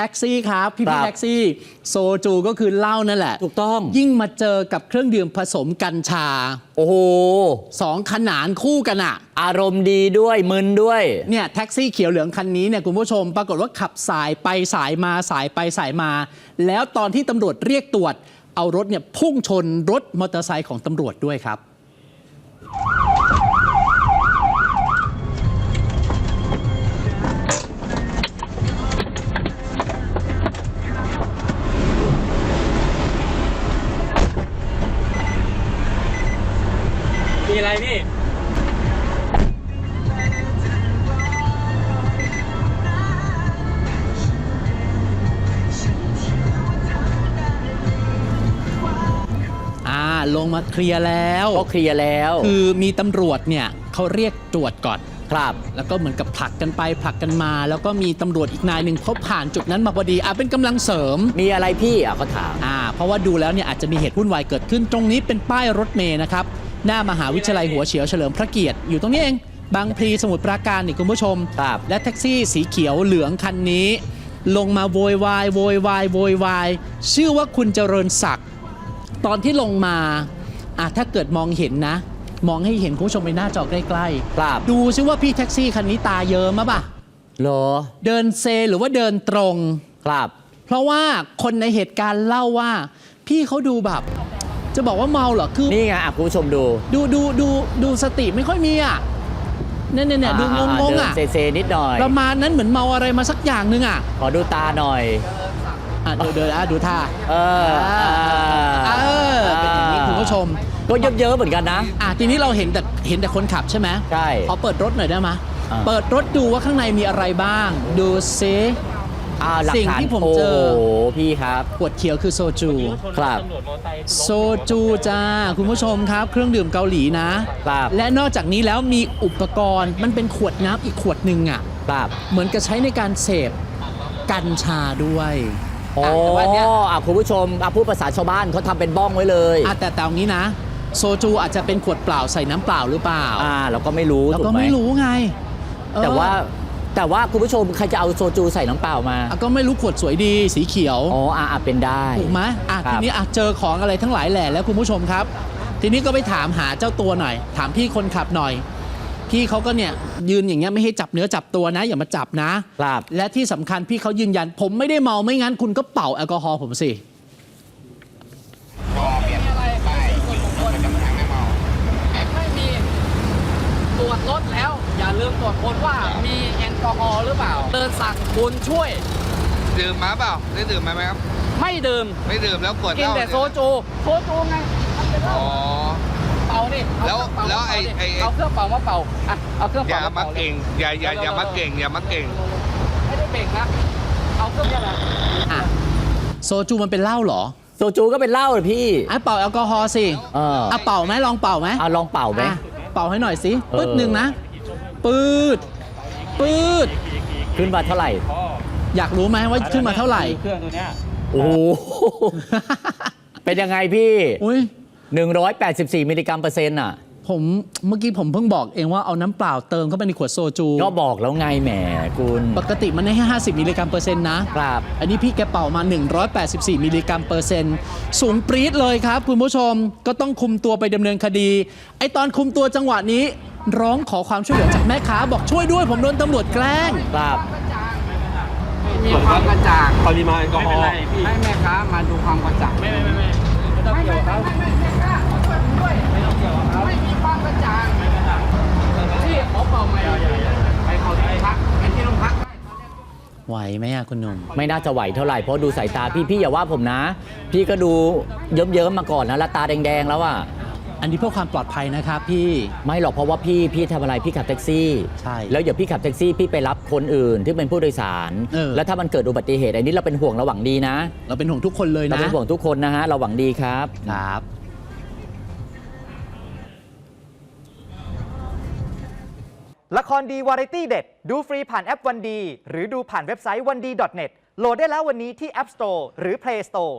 แท็กซี่ครับ พี่ครัพี่บ แท็กซี่ โซจูก็คือเหล้านั่นแหละ ถูกต้อง ยิ่งมาเจอกับเครื่องดื่มผสมกัญชาโอ้โห สองขนานคู่กันอะอารมณ์ดีด้วยมึนด้วย เนี่ยแท็กซี่เขียวเหลืองคันนี้เนี่ยคุณผู้ชมปรากฏว่าขับสายไปสายมาสายไปสายมา แล้วตอนที่ตำรวจเรียกตรวจ เอารถเนี่ยพุ่งชนรถมอเตอร์ไซค์ของตำรวจด้วยครับ พี่อ่าลงมาเคลียร์แล้ว ก็เคลียร์แล้ว คือมีตำรวจเนี่ยเขาเรียกตรวจก่อน ครับ แล้วก็เหมือนกับผลักกันไปผลักกันมา แล้วก็มีตำรวจอีกนายหนึ่งเขาผ่านจุดนั้นมาพอดีอะเป็นกำลังเสริม มีอะไรพี่อะก็ถาม อ่าเพราะว่าดูแล้วเนี่ยอาจจะมีเหตุวุ่นวายเกิดขึ้นตรงนี้เป็นป้ายรถเมย์นะครับ หน้ามหาวิทยาลัยหัวเฉียวเฉลิมพระเกียรติอยู่ตรงนี้เอง บางพลีสมุทรปราการนี่คุณผู้ชมครับและแท็กซี่สีเขียวเหลืองคันนี้ ลงมาโวยวายโวยวายโวยวายชื่อว่าคุณเจริญศักดิ์ตอนที่ลงมาอะถ้าเกิดมองเห็นนะ มองให้เห็นคุณผู้ชมไปหน้าจอใกล้ครับๆดูซิว่าพี่แท็กซี่คันนี้ตาเยิ้มมะปะเหรอเดินเซหรือว่าเดินตรงครับ เพราะว่าคนในเหตุการณ์เล่าว่า พี่เขาดูแบบ จะบอกว่าเมาเหรอ คือนี่ไงอะคุณผู้ชมดู ดูดูดูดูสติไม่ค่อยมีอะเนี่ยเนี่ยเนี่ยดูงงงๆอะเดินเซๆนิดหน่อยประมาณนั้นเหมือนเมาอะไรมาสักอย่างนึงอะ ขอดูตาหน่อยอะเดินเดินอะดูท่า เออเออเป็นอย่างนี้คุณผู้ชม ก็เยอะๆเหมือนกันนะ อะทีนี้เราเห็นแต่เห็นแต่คนขับใช่ไหมใช่ขอเปิดรถหน่อยได้ไหมอ่าเปิดรถดูว่าข้างในมีอะไรบ้าง ดูซิ อ่าหลักสิ่งฐานที่ผมโอ้เจอโหพี่ครับ ขวดเขียวคือโซจู ครับ ตำรวจมอเตอร์ไซค์โซจูจ้าคุณผู้ชมครับ เครื่องดื่มเกาหลีนะ ครับ และนอกจากนี้แล้วมีอุปกรณ์มันเป็นขวดน้ำอีกขวดหนึ่งอะ ครับ เหมือนกับใช้ในการเสพกัญชาด้วยโอ้อะแต่ว่าเนี้ยอะคุณผู้ชมอะพูดภาษาชาวบ้านเขาทำเป็นบ้องไว้เลยอะแต่แต่เอางี้นะ โซจูอาจจะเป็นขวดเปล่าใส่น้ำเปล่าหรือเปล่า อ่าเราก็ไม่รู้เราถูก็กไหมไม่รู้ไงเออแต่ว่า แต่ว่าคุณผู้ชมใครจะเอาโซจูใส่น้ำเปล่ามา อะก็ไม่รู้ขวดสวยดีสีเขียว อ๋ออะอะเป็นได้ ถูกไหมอะครับ ทีนี้อะเจอของอะไรทั้งหลายแหล่แล้วคุณผู้ชมครับ ทีนี้ก็ไปถามหาเจ้าตัวหน่อย ถามพี่คนขับหน่อย พี่เขาก็เนี่ยยืนอย่างเงี้ยไม่ให้จับเนื้อจับตัวนะ อย่ามาจับนะ ครับ และที่สำคัญพี่เขายืนยัน ผมไม่ได้เมาไม่งั้นคุณก็เป่าแอลกอฮอล์ผมสิ ไม่มีตรวจรถแล้ว อย่าลืมตรวจคนว่ามีแอล กอฮอล์หรือเปล่า เดินสั่งคุณช่วย ดื่มมาเปล่าได้ดื่มมาไหมครับ ไม่ดื่ม ไม่ดื่มแล้วขวดกิเหนล้าแต่โซจูโซจูไงทำเป็นเหล้าอ๋อ เป่าดิเอาแล้วเครื่องเป่าแล้วไอ้มาเป่าดิไอ้ เอาเครื่องเป่ามาเป่าอะเอาเครื่องอย่าเป่ามามาเป่าเก่งอย่าอย่าอย่ามาเก่งอย่ามาเก่ง ไม่ได้เบ่งนะเอาเครื่องเนี้ยนะอะโซจูมันเป็นเหล้าเหรอโซจูก็เป็นเหล้าเลยพี่ อะเป่าแอลกอฮอล์สิเอออะเป่าไหมลองเป่าไหมเอาลองเป่าไหม อะเป่าให้หน่อยสิ เออ ปืดหนึ่งนะ ปืด ปืดขึ้นมาเท่าไหร่ อยากรู้ไหมว่าขึ้นมาเท่าไหร่ เครื่องตัวเนี้ยโอ้โห เป็นยังไงพี่ อุ้ย184 มิลลิกรัมเปอร์เซ็นต์อะ ผมเมื่อกี้ผมเพิ่งบอกเองว่าเอาน้ำเปล่าเติมเข้าไปในขวดโซจู ก็บอกแล้วไงแหมคุณปกติมันได้แค่50 มิลลิกรัมเปอร์เซ็นต์นะ ครับ อันนี้พี่แกเป่ามา 184 มิลลิกรัมเปอร์เซ็นต์ สูงปรี๊ดเลยครับ คุณผู้ชม ก็ต้องคุมตัวไปดำเนินคดี ไอตอนคุมตัวจังหวะนี้ ร้องขอความช่วยเหลือจากแม่ค้าบอกช่วยด้วยผมโดนตำรวจแกล้ง ครับมีความกระจ่างปริมาณแอลกอฮอล์ให้แม่ค้ามาดูความกระจ่างไม่ไม่ไม่ไม่ไม่ต้องเกี่ยวกับเขาไม่มีความกระจ่างที่เขาเป่าใหม่ไปเขาที่พักไปที่โรงพักได้ไหวไหมอะคุณหนุ่มไม่น่าจะไหวเท่าไหร่เพราะดูสายตาพี่พี่อย่าว่าผมนะ พี่ก็ดูเยิ้มๆมาก่อนนะแล้วตาแดงๆแล้วอะ อันนี้เพื่อความปลอดภัยนะครับพี่ ไม่หรอกเพราะว่าพี่พี่ทำอะไรพี่ขับแท็กซี่ ใช่แล้วอย่าพี่ขับแท็กซี่พี่ไปรับคนอื่นที่เป็นผู้โดยสาร เออ แล้วถ้ามันเกิดอุบัติเหตุอันนี้เราเป็นห่วงเราหวังดีนะเราเป็นห่วงทุกคนเลยเรานะเป็นห่วงทุกคนนะฮะเราหวังดีครับ ครับ ละครดีวาไรตี้เด็ด ดูฟรีผ่านแอปวันดี หรือดูผ่านเว็บไซต์วันดี .net โหลดได้แล้ววันนี้ที่ App Store หรือ Play Store